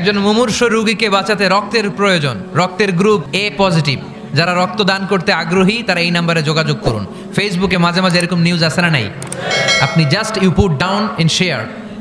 একজন মুমূর্ষ রোগীকে বাঁচাতে রক্তের প্রয়োজন, রক্তের গ্রুপ এ পজিটিভ যারা রক্ত দান করতে আগ্রহী, তারা এই নাম্বারে যোগাযোগ করুন। ফেসবুকে মাঝে মাঝে এরকম নিউজ আসে না, নাই? আপনি just you put down in share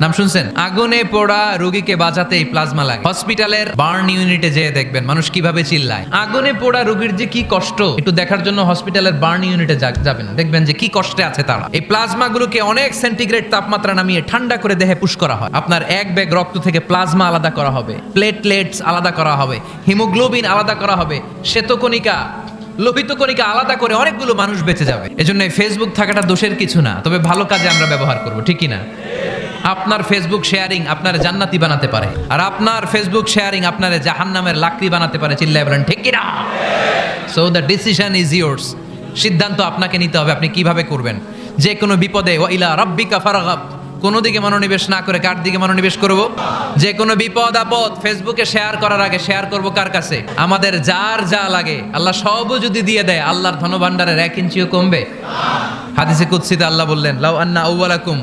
নাম শুনছেন? আগুনে পোড়া রোগীকে বাঁচাতে এই প্লাজমা লাগে। হসপিটালের বার্ন ইউনিটে যেয়ে দেখবেন মানুষ কীভাবে চিল্লায়। আগুনে পোড়া রোগীর যে কি কষ্ট, একটু দেখার জন্য হসপিটালের বার্ন ইউনিটে যাবেন দেখবেন যে কি কষ্টে আছে তারা। এই প্লাজমা গুলোকে অনেক সেন্টিগ্রেড তাপমাত্রা নামিয়ে ঠান্ডা করে দেহে পুশ করা হয়। আপনার এক ব্যাগ রক্ত থেকে প্লাজমা আলাদা করা হবে, প্লেটলেটস আলাদা করা হবে, হিমোগ্লোবিন আলাদা করা হবে, শ্বেতকণিকা, লোহিত কণিকা আলাদা করে অনেকগুলো মানুষ বেঁচে যাবে। এজন্য ফেসবুক থাকাটা দোষের কিছু না, তবে ভালো কাজে আমরা ব্যবহার করব ঠিকই না? আপনার ফেসবুক শেয়ারিং আপনার জান্নাতি বানাতে পারে। আর আপনার ফেসবুক শেয়ারিং আপনার জাহান্নামের লাকড়ি বানাতে পারে, চিল্লায় বলেন, ঠিক কিনা? So the decision is yours সিদ্ধান্ত আপনাকে নিতে হবে, আপনি কীভাবে করবেন? যে কোনো বিপদে ওয়াইলা রাব্বিকা ফারাগাব। কোনো দিকে মনোনিবেশ না করে কার দিকে মনোনিবেশ করব? যে কোনো বিপদ, আপদ ফেসবুকে শেয়ার করার আগে শেয়ার করব কার কাছে? আমাদের যার যা লাগে, আল্লাহ সবও যদি দিয়ে দেয়, আল্লাহর ধনভাণ্ডারের এক ইঞ্চিও কমবে। হাদিসে কুৎসিতে আল্লাহ বললেন, লাউ আন্না আউওয়ালাকুম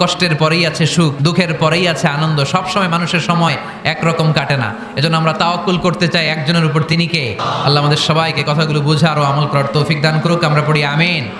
কষ্টের পরেই আছে সুখ, দুঃখের পরেই আছে আনন্দ। সবসময় মানুষের সময় একরকম কাটে না। এজন্য আমরা তাওকুল করতে চাই একজনের উপর তিনি কে? আল্লাহ আমাদের সবাইকে কথাগুলো বুঝে আরও আমল করার তৌফিক দান করুক। আমরা পড়ি আমিন।